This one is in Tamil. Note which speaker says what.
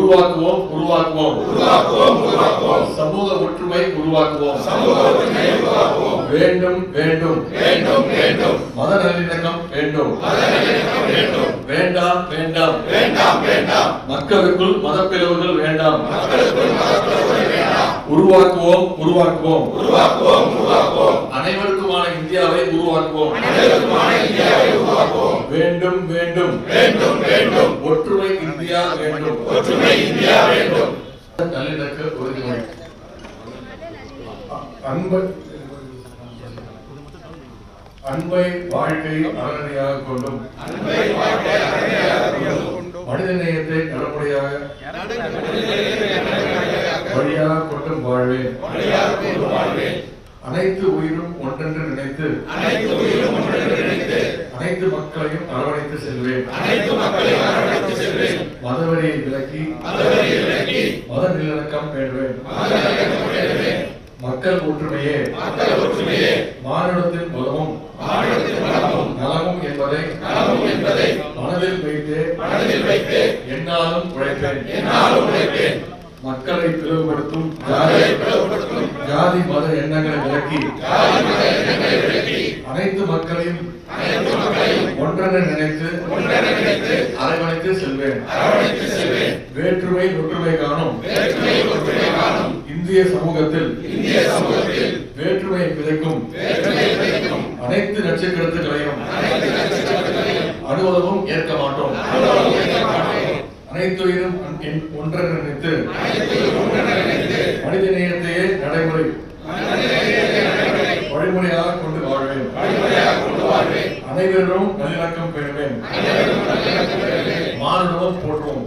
Speaker 1: உருவாக்குவோம் உருவாக்குவோம். சமூக ஒற்றுமை உருவாக்குவோம். வேண்டும் வேண்டும்.
Speaker 2: வேண்டும் வேண்டும்.
Speaker 1: மத நல்லிணக்கம் வேண்டும். வேண்டாம் வேண்டாம்.
Speaker 2: வேண்டாம் வேண்டாம்.
Speaker 1: மக்களுக்குள் மதப்பிளவுகள் வேண்டாம். உருவாக்குவோம் உருவாக்குவோம்.
Speaker 2: உருவாக்குவோம் உருவாக்குவோம்.
Speaker 1: அனைவருக்குமான இந்தியாவை உருவாக்குவோம்.
Speaker 2: அனைவருக்குமான இந்தியாவை உருவாக்குவோம்.
Speaker 1: வேண்டும் வேண்டும்.
Speaker 2: வேண்டும் வேண்டும்.
Speaker 1: ஒற்றுமை இந்தியா வேண்டும்.
Speaker 2: ஒற்றுமை இந்தியா வேண்டும்.
Speaker 1: நல்லிணக்க உறுதிமொழி. அன்பு அன்பை வாழ்க்கை அறநிலையாக கொண்டும். மனித நேயத்தை நடைமுறையாக வழியாக கொண்டும் வாழ்வேன். அனைத்து உயிரும் ஒன்றென்று நினைத்து
Speaker 2: அனைத்து
Speaker 1: மக்களையும் அரவணைத்து செல்வேன். மதவெறியை விலக்கி மத நல்லிணக்கம் பேணுவேன். மக்கள் ஒற்றுமையே. மானுடத்தின் பலமும் என்பதை மனதில் வைத்து
Speaker 2: மனதில் வைத்து
Speaker 1: என்னாலும் உழைப்பேன்.
Speaker 2: என்னாலும் உழைப்பேன்.
Speaker 1: மக்களை பிளவுபடுத்தும் ஜாதி மத எண்ணங்களை விலக்கி அனைத்து மக்களையும் ஒன்றென நினைத்து அரவணைத்து செல்வேன்.
Speaker 2: வேற்றுமை ஒற்றுமை காணும்
Speaker 1: இந்திய சமூகத்தில்
Speaker 2: இந்திய சமூகத்தில்
Speaker 1: வேற்றுமை விதைக்கும்
Speaker 2: வேற்றுமை விதைக்கும்
Speaker 1: அனைத்து நட்சத்திரத்துகளையும் அனுபவமும் ஏற்க மாட்டோம். அனைத்துயிரும் என் ஒன்றென நினைத்து மனித நேயத்தையே நடைமுறை வழிமுறையாக கொண்டு வாழ்வேன். அனைவரும் நல்லிணக்கம் பெறுவேன். மானுடமும் போற்றுவோம்.